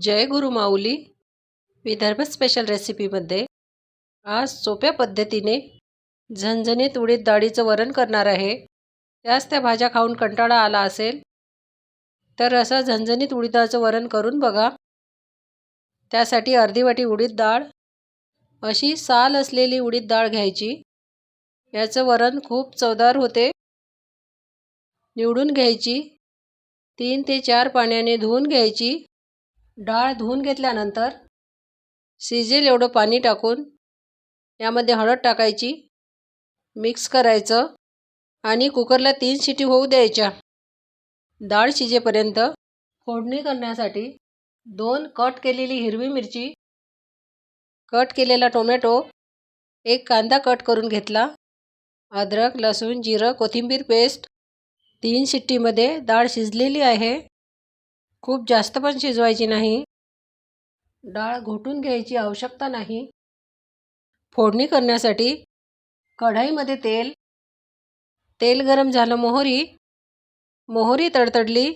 जय गुरु माऊली. Vidarbha special रेसिपीमध्ये आज सोप्या पद्धतीने झणझणीत उडीद डाळीचं वरण करणार आहे. त्याच त्या भाज्या खाऊन कंटाळा आला असेल तर असं झणझणीत उडीदाचं वरण करून बघा. त्यासाठी अर्धी वाटी उडीद डाळ अशी साल असलेली उडीद डाळ घ्यायची. याचं वरण खूप चवदार होते. निवडून घ्यायची. तीन ते चार पाण्याने धुवून घ्यायची. डाळ धुवून घेतल्यानंतर शिजेल एवढं पाणी टाकून यामध्ये हळद टाकायची मिक्स करायचं आणि कुकरला तीन शिटी होऊ द्यायच्या. डाळ शिजेपर्यंत फोडणी करण्यासाठी दोन कट केलेली हिरवी मिरची कट केलेला टोमॅटो एक कांदा कट करून घेतला अद्रक लसूण जिरं कोथिंबीर पेस्ट तीन शिट्टीमध्ये डाळ शिजलेली आहे. खूप जास्त पण शिजवायची नाही. डाळ घोटून घ्यायची आवश्यकता नाही. फोडणी करण्यासाठी कढाईमध्ये तेल तेल गरम झालं मोहरी मोहरी तडतडली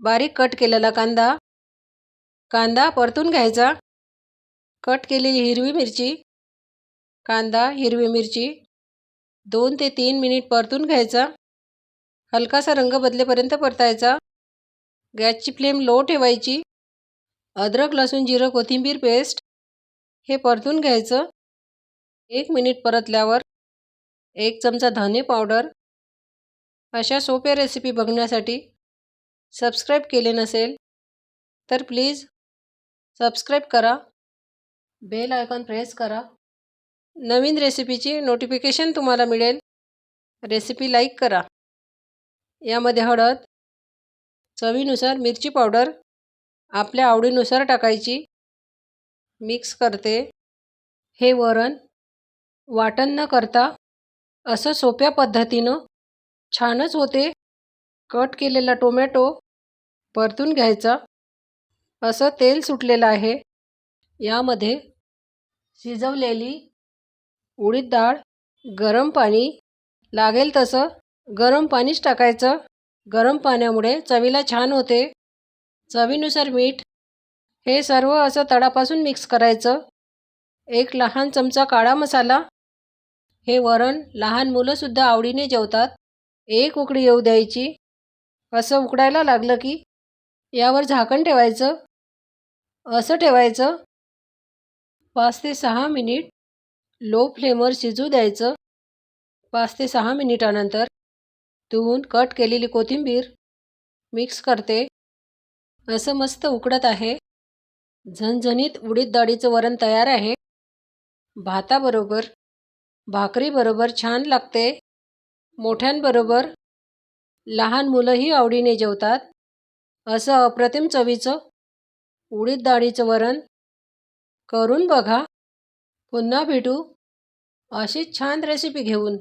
बारीक कट केलेला कांदा कांदा परतून घ्यायचा कट केलेली हिरवी मिरची कांदा हिरवी मिरची दोन ते तीन मिनिट परतून घ्यायचा हलकासा रंग बदलेपर्यंत परतायचा. गॅसची फ्लेम लो ठेवायची. अद्रक लसूण जिरं कोथिंबीर पेस्ट हे परतून घ्यायचं. एक मिनिट परतल्यावर एक चमचा धने पावडर. अशा सोप्या रेसिपी बघण्यासाठी सबस्क्राईब केले नसेल तर प्लीज सबस्क्राईब करा. बेल आयकॉन प्रेस करा. नवीन रेसिपीची नोटिफिकेशन तुम्हाला मिळेल. रेसिपी लाईक करा. यामध्ये हळद चवीनुसार मिरची पावडर आपल्या आवडीनुसार टाकायची. मिक्स करते. हे वरण वाटण न करता असं सोप्या पद्धतीनं छानच होते. कट केलेला टोमॅटो परतून घ्यायचा. असं तेल सुटलेलं आहे. यामध्ये शिजवलेली उडीद डाळ गरम पाणी लागेल तसं गरम पाणीच टाकायचं. गरम पाण्यामुळे चवीला छान होते. चवीनुसार मीठ हे सर्व असं तळापासून मिक्स करायचं. एक लहान चमचा काळा मसाला हे वरण लहान मुलंसुद्धा आवडीने जेवतात. एक उकडी येऊ द्यायची. असं उकडायला लागलं की यावर झाकण ठेवायचं. असं ठेवायचं. पाच ते सहा मिनिट लो फ्लेमवर शिजू द्यायचं. पाच ते सहा मिनिटानंतर धुवून कट केलेली कोथिंबीर मिक्स करते. असं मस्त उकडत आहे. झणझणीत उडीद डाळीचं वरण तयार आहे. भाताबरोबर भाकरीबरोबर छान लागते. मोठ्यांबरोबर लहान मुलंही आवडीने जेवतात. असं अप्रतिम चवीचं उडीद डाळीचं वरण करून बघा. पुन्हा भेटू. अशीच छान रेसिपी घेऊन.